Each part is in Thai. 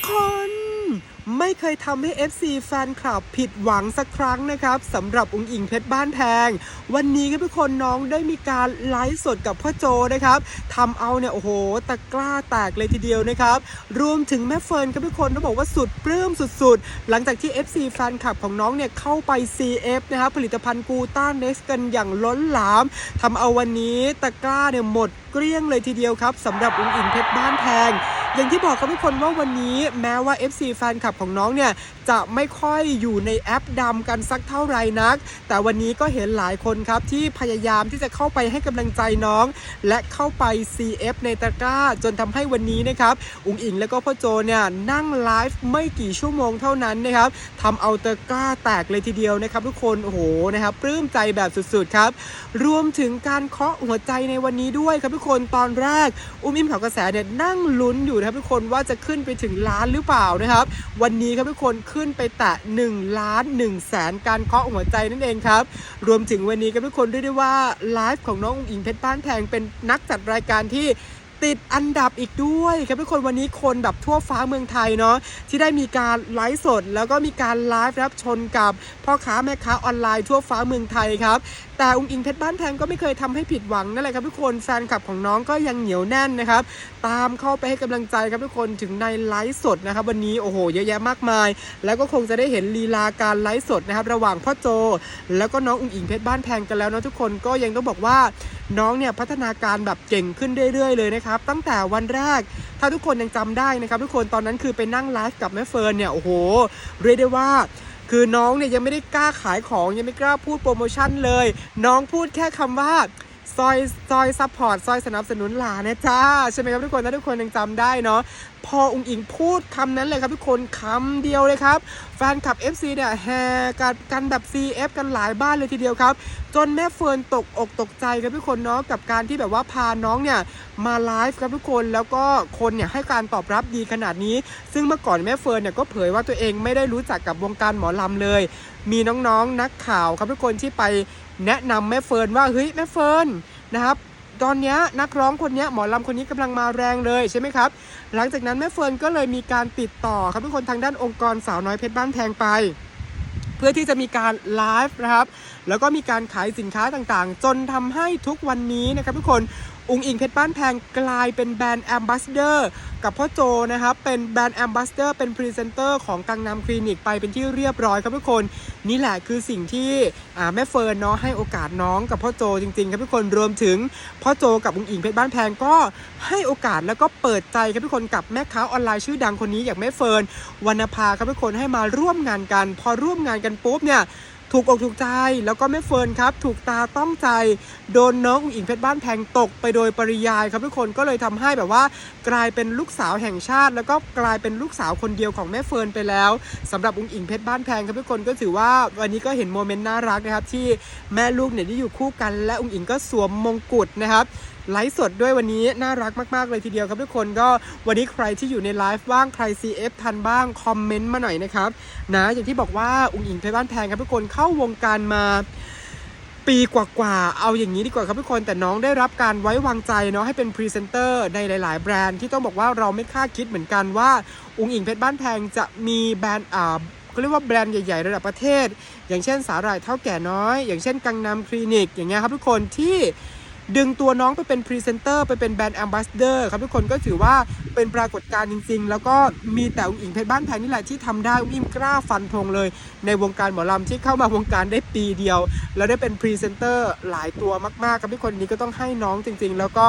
กคน ไม่เคยทำให้ FC แฟนคลับผิดหวังสักครั้งนะครับสำหรับองค์อิงเพชรบ้านแพง วันนี้ครับทุกคนน้องได้มีการไลฟ์สดกับพ่อโจนะครับทำเอาเนี่ยโอ้โหตะกร้าแตกเลยทีเดียวนะครับ รวมถึงแม่เฟิร์นครับทุกคนต้องบอกว่าสุดปลื้มสุดๆ หลังจากที่ FC แฟนคลับของน้องเนี่ยเข้าไป CF นะครับผลิตภัณฑ์กูต้าเน็กกันอย่างล้นหลามทำเอาวันนี้ตะกร้าเนี่ยหมดเกลี้ยงเลยทีเดียวครับสำหรับองค์อิงเพชรบ้านแพงอย่างที่บอกครับทุกคนว่าวันนี้แม้ว่า FC แฟนคลับของน้องเนี่ยจะไม่ค่อยอยู่ในแอปดำกันสักเท่าไหร่นัก แต่วันนี้ก็เห็นหลายคนครับที่พยายามที่จะเข้าไปให้กำลังใจน้อง และเข้าไป CF ในตะกร้า จนทำให้วันนี้นะครับอุ๋งอิงและก็พ่อโจเนี่ยนั่งไลฟ์ไม่กี่ชั่วโมงเท่านั้นนะครับทำเอาตะกร้าแตกเลยทีเดียวนะครับ ทุกคนโอ้โหนะครับปลื้มใจแบบสุดๆครับรวมถึงการเคาะหัวใจในวันนี้ด้วยครับทุกคนตอนแรก อุ้มอิมเขากระแสเนี่ยนั่งลุ้นอยู่นะครับทุกคนว่าจะขึ้นไปถึงล้านหรือเปล่านะครับ วันนี้ครับทุกคนขึ้นไปแตะ1ล้าน1แสนการเคาะหัวใจนั่นเองครับ รวมถึงวันนี้ครับทุกคนเรียกได้ว่าไลฟ์ของน้องอุ๋งอิงเพชรบ้านแพงเป็นนักจัดรายการที่ติดอันดับอีกด้วยครับทุกคนวันนี้คนแบบทั่วฟ้าเมืองไทยเนาะที่ได้มีการไลฟ์สด แล้วก็มีการไลฟ์รับชนกับพ่อค้าแม่ค้าออนไลน์ทั่วฟ้าเมืองไทยครับ แต่อุ๋งอิงเพชรบ้านแพงก็ไม่เคยทำให้ผิดหวังนั่นแหละครับทุกคนแฟนคลับของน้องก็ยังเหนียวแน่นนะครับตามเข้าไปให้กำลังใจครับทุกคนถึงในไลฟ์สดนะครับวันนี้โอ้โหเยอะแยะมากมาย แล้วก็คงจะได้เห็นลีลาการไลฟ์สดนะครับระหว่างพ่อโจ แล้วก็น้องอุ๋งอิงเพชรบ้านแพงกันแล้วเนาะทุกคนก็ยังต้องบอกว่าน้องเนี่ยพัฒนาการแบบเก่งขึ้นเรื่อยๆเลยนะครับตั้งแต่วันแรก ถ้าทุกคนยังจำได้นะครับทุกคนตอนนั้นคือไปนั่งไลฟ์กับแม่เฟิร์นเนี่ยโอ้โหเรียกได้ว่า คือน้องเนี่ยยังไม่ได้กล้าขายของยังไม่กล้าพูดโปรโมชั่นเลย น้องพูดแค่คำว่า ซอยซอยซัพพอร์ตซอยสนับสนุนหลานนะจ้าใช่ไหมครับทุกคนถ้าทุกคนยังจำได้เนาะพออุงอิงพูดคำนั้นเลยครับทุกคนคำเดียวเลยครับ แฟนคลับ FC เนี่ยแห่กันกันแบบ CF กันหลายบ้านเลยทีเดียวครับ จนแม่เฟิร์นตกอกตกใจครับทุกคนเนาะกับการที่แบบว่าพาน้องเนี่ยมาไลฟ์ครับทุกคนแล้วก็คนเนี่ยให้การตอบรับดีขนาดนี้ ซึ่งเมื่อก่อนแม่เฟิร์นเนี่ยก็เผยว่าตัวเองไม่ได้รู้จักกับวงการหมอลำเลย มีน้องๆนักข่าวครับทุกคนที่ไป แนะนำแม่เฟิร์นว่าเฮ้ยแม่เฟิร์นนะครับตอนนี้นักร้องคนนี้หมอลำคนนี้กำลังมาแรงเลยใช่ไหมครับ หลังจากนั้นแม่เฟิร์นก็เลยมีการติดต่อครับทุกคนทางด้านองค์กรสาวน้อยเพชรบ้านแพงไป เพื่อที่จะมีการไลฟ์นะครับ แล้วก็มีการขายสินค้าต่างๆ จนทำให้ทุกวันนี้นะครับทุกคนอุงอิงเพชรบ้านแพงกลายเป็นแบรนด์แอมบาสเดอร์กับพ่อโจนะครับ เป็นแบรนด์แอมบาสเดอร์เป็นพรีเซนเตอร์ของกังนำคลินิกไปเป็นที่เรียบร้อยครับทุกคน นี่แหละคือสิ่งที่แม่เฟิร์นเนาะให้โอกาสน้องกับพ่อโจจริงๆครับทุกคนรวมถึงพ่อโจกับอุงอิงเพชรบ้านแพงก็ให้โอกาสแล้วก็เปิดใจครับทุกคนกับแม่ค้าออนไลน์ชื่อดังคนนี้อย่างแม่เฟิร์นวรรณภาครับทุกคนให้มาร่วมงานกัน พอร่วมงานกันปุ๊บเนี่ย ถูกอกถูกใจ แล้วก็แม่เฟิร์นครับ ถูกตาต้องใจ โดนน้องอุ๋งอิงเพชรบ้านแพงตกไปโดยปริยายครับทุกคนก็เลยทำให้แบบว่า กลายเป็นลูกสาวแห่งชาติ แล้วก็กลายเป็นลูกสาวคนเดียวของแม่เฟิร์นไปแล้วสำหรับอุ๋งอิงเพชรบ้านแพงครับทุกคนก็ถือว่าวันนี้ก็เห็นโมเมนต์น่ารักนะครับที่แม่ลูกเนี่ยได้อยู่คู่กัน และอุ๋งอิงก็สวมมงกุฎนะครับไลฟ์สดด้วยวันนี้น่ารักมาก ๆ เลยทีเดียวครับทุกคนก็วันนี้ใครที่อยู่ในไลฟ์บ้างใคร CF ทันบ้าง คอมเมนต์มาหน่อยนะครับนะอย่างที่บอกว่าอุ๋งอิงเพชรบ้านแพงครับทุกคนเข้าวงการมาปีกว่าๆ เอาอย่างนี้ดีกว่าครับทุกคน แต่น้องได้รับการไว้วางใจเนาะให้เป็นพรีเซนเตอร์ในหลาย ๆ แบรนด์ที่ต้องบอกว่าเราไม่คาดคิดเหมือนกันว่าอุ๋งอิงเพชรบ้านแพงจะมีแบรนด์อ่าก็เรียกว่าแบรนด์ใหญ่ ๆ ระดับประเทศ อย่างเช่นสาหร่ายเท่าแก่น้อย อย่างเช่นกังนำคลินิก อย่างเงี้ยครับทุกคนที่ ดึงตัวน้องไปเป็นพรีเซนเตอร์ไปเป็นแบรนด์แอมบาสเดอร์ครับทุกคนก็ถือว่าเป็นปรากฏการณ์จริง ๆ แล้วก็มีแต่อุ๋งอิงเพชรบ้านแพงนี่แหละที่ทำได้อุ้มอิมกล้าฟันธงเลย ในวงการหมอลำที่เข้ามาวงการได้ปีเดียว แล้วได้เป็นพรีเซนเตอร์หลายตัวมากๆครับทุกคนนี้ก็ต้องให้น้องจริง ๆ แล้วก็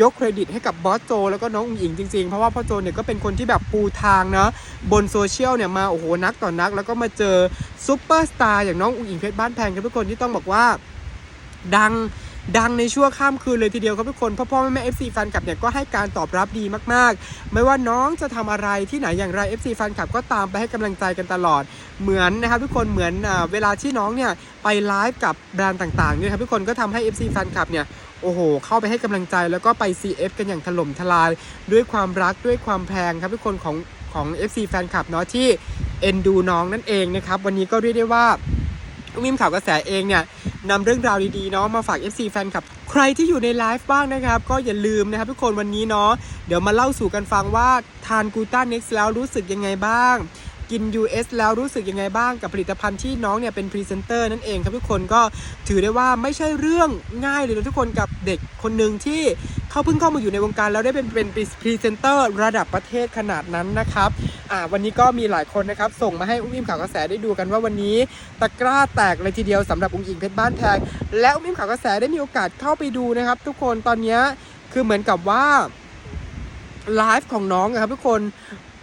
ยกเครดิตให้กับบอสโจ แล้วก็น้องอุ๋งอิงจริงๆ เพราะว่าพ่อโจเนี่ยก็เป็นคนที่แบบปูทางเนาะบนโซเชียลเนี่ยมาโอ้โหนักต่อนนัก แล้วก็มาเจอซูเปอร์สตาร์อย่างน้องอุ๋งอิงเพชรบ้านแพงครับทุกคนที่ต้องบอกว่าดัง ดังในชั่วข้ามคืนเลยทีเดียวครับทุกคนพ่อพ่อแม่แม่ FC แฟนคลับเนี่ยก็ให้การตอบรับดีมากๆ ไม่ว่าน้องจะทำอะไรที่ไหนอย่างไร FC แฟนคลับก็ตามไปให้กำลังใจกันตลอดเหมือนนะครับทุกคนเหมือนเวลาที่น้องเนี่ยไปไลฟ์กับแบรนด์ต่างๆเนี่ยครับทุกคนก็ทำให้ FC แฟนคลับเนี่ยโอ้โห เข้าไปให้กำลังใจแล้วก็ไป CF กันอย่างถล่มทลาย ด้วยความรักด้วยความแพงครับทุกคนของของ FC แฟนคลับเนาะที่เอ็นดูน้องนั่นเองนะครับ วันนี้ก็เรียกได้ว่าวิมข่าวกระแสเองเนี่ย นำเรื่องราวดีๆเนาะมาฝาก FC แฟนคลับ ใครที่อยู่ในไลฟ์บ้างนะครับ ก็อย่าลืมนะครับทุกคนวันนี้เนาะเดี๋ยวมาเล่าสู่กันฟังว่าทานกูต้าเน็กซ์แล้วรู้สึกยังไงบ้าง กิน US แล้วรู้สึกยังไงบ้างกับผลิตภัณฑ์ที่น้องเนี่ยเป็นพรีเซนเตอร์นั่นเองครับทุกคนก็ถือได้ว่าไม่ใช่เรื่องง่ายเลยนะทุกคนกับเด็กคนหนึ่งที่เขาเพิ่งเข้ามาอยู่ในวงการแล้วได้เป็นเป็นพรีเซนเตอร์ระดับประเทศขนาดนั้นนะครับอ่าวันนี้ก็มีหลายคนนะครับส่งมาให้อุ้มอิมข่าวกระแสได้ดูกันว่าวันนี้ตะกร้าแตกเลยทีเดียวสำหรับอุ้งอิงเพชรบ้านแพงและอุ้มอิมข่าวกระแสได้มีโอกาสเข้าไปดูนะครับ ทุกคนตอนนี้คือเหมือนกับว่าไลฟ์ของน้องอะครับทุกคน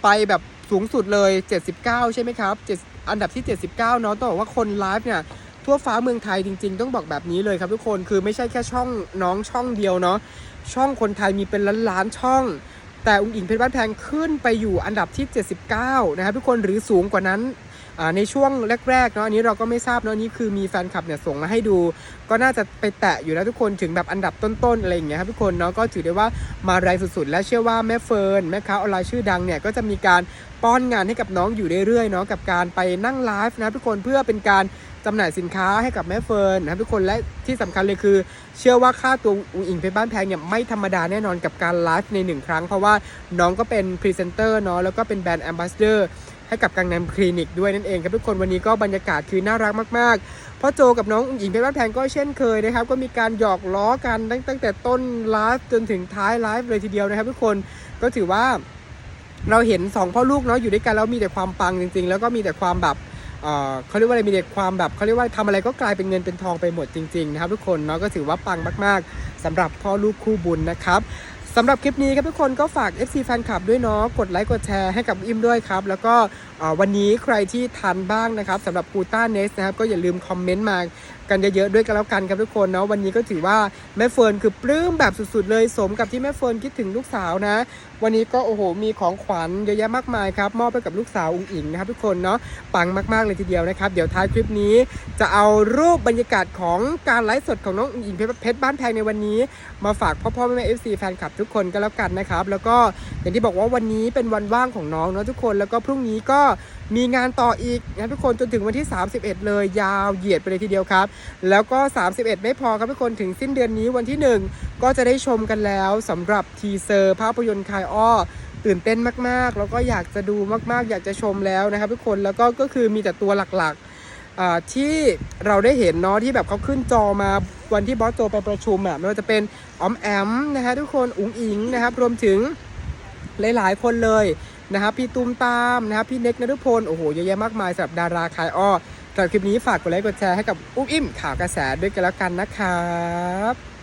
ไปแบบ สูงสุดเลย 79 ใช่ไหมครับ7อันดับที่ 79 เนาะต้องบอกว่าคนไลฟ์เนี่ยทั่วฟ้าเมืองไทยจริง ๆ ต้องบอกแบบนี้เลยครับทุกคนคือไม่ใช่แค่ช่องน้องช่องเดียวเนาะช่องคนไทยมีเป็นล้านๆช่อง แต่อุ้งอิงเพชรบ้านแพงขึ้นไปอยู่อันดับที่ 79 นะครับทุกคนหรือสูงกว่านั้น ในช่วงแรกๆเนาะอันนี้เราก็ไม่ทราบเนาะนนี้คือมีแฟนคลับเนี่ยส่งมาให้ดู ก็น่าจะไปแตะอยู่แล้วทุกคนถึงแบบอันดับต้นๆอะไรอย่างเงี้ยครับทุกคนเนาะก็ถือได้ว่ามาแรงสุดๆ และเชื่อว่าแม่เฟิร์นแม่ค้าออนไลน์ชื่อดังเนี่ยก็จะมีการป้อนงานให้กับน้องอยู่เรื่อยๆเนาะกับการไปนั่งไลฟ์นะทุกคนเพื่อเป็นการจำหน่ายสินค้าให้กับแม่เฟิร์นนะครับทุกคนและที่สำคัญเลยคือ เชื่อว่าค่าตัวอุงอิงเพชรบ้านแพงเนี่ยไม่ธรรมดาแน่นอนกับการไลฟ์ในหนึ่งครั้ง เพราะว่าน้องก็เป็นพรีเซนเตอร์เนาะแล้วก็เป็นแบรนด์แอมบาสเดอร์ ให้กับกังนำคลินิกด้วยนั่นเองครับทุกคนวันนี้ก็บรรยากาศคือน่ารักมากๆพ่อโจกับน้องอุงอิงเพชรบ้านแพงก็เช่นเคยนะครับ ก็มีการหยอกล้อกันตั้งตั้งแต่ต้นไลฟ์จนถึงท้ายไลฟ์เลยทีเดียวนะครับทุกคนก็ถือว่าเราเห็นสองพ่อลูกเนาะอยู่ด้วยกันแล้วมีแต่ความปังจริง ๆ แล้วก็มีแต่ความแบบเอ่อเขาเรียกว่าอะไรมีแต่ความแบบเขาเรียกว่าทำอะไรก็กลายเป็นเงินเป็นทองไปหมดจริงๆนะครับทุกคนเนาะก็ถือว่าปังมากๆสำหรับพ่อลูกคู่บุญนะครับ สำหรับคลิปนี้ครับทุกคนก็ฝาก FC แฟนคลับด้วยเนาะกดไลค์กดแชร์ให้กับอิมด้วยครับ แล้วก็วันนี้ใครที่ทันบ้างนะครับสำหรับกูต้าเนสนะครับก็อย่าลืมคอมเมนต์มา กันเยอะๆด้วยกันแล้วกันครับทุกคนเนาะวันนี้ก็ถือว่าแม่เฟิร์นคือปลื้มแบบสุดๆเลยสมกับที่แม่เฟิร์นคิดถึงลูกสาวนะ วันนี้ก็โอ้โหมีของขวัญเยอะแยะมากมายครับมอบให้กับลูกสาวอุ้งอิงนะครับทุกคนเนาะปังมากๆเลยทีเดียวนะครับเดี๋ยวท้ายคลิปนี้ จะเอารูปบรรยากาศของการไลฟ์สดของน้องอุ้งอิงเพชรบ้านแพงในวันนี้ มาฝากพ่อพ่อแม่แม่เอฟซีแฟนคลับทุกคนก็แล้วกันนะครับแล้วก็อย่างที่บอกว่าวันนี้เป็นวันว่างของน้องเนาะทุกคนแล้วก็พรุ่งนี้ก็ มีงานต่ออีกนะทุกคนจนถึงวันที่ 31 เลยยาวเหยียดไปเลยทีเดียวครับ แล้วก็ 31 ไม่พอครับทุกคนถึงสิ้นเดือนนี้วันที่ 1 ก็จะได้ชมกันแล้วสำหรับทีเซอร์ภาพยนตร์คายอ้อตื่นเต้นมากๆ แล้วก็อยากจะดูมากๆ อยากจะชมแล้วนะครับทุกคนแล้วก็ก็คือมีแต่ตัวหลักๆที่เราได้เห็นเนาะที่แบบเขาขึ้นจอมาวันที่บอสโจไปประชุมอะไม่ว่าจะเป็นออมแอมนะฮะทุกคนอุ๋งอิงนะครับรวมถึงหลายๆ คนเลย นะครับพี่ตูมตามนะครับพี่เน็กนฤพลโอ้โหเยอะแยะมากมายสำหรับดาราคายอ้อสำหรับคลิปนี้ฝากกดไลค์กดแชร์ให้กับอุ้มอิ่มข่าวกระแสด้วยกันแล้วกันนะครับ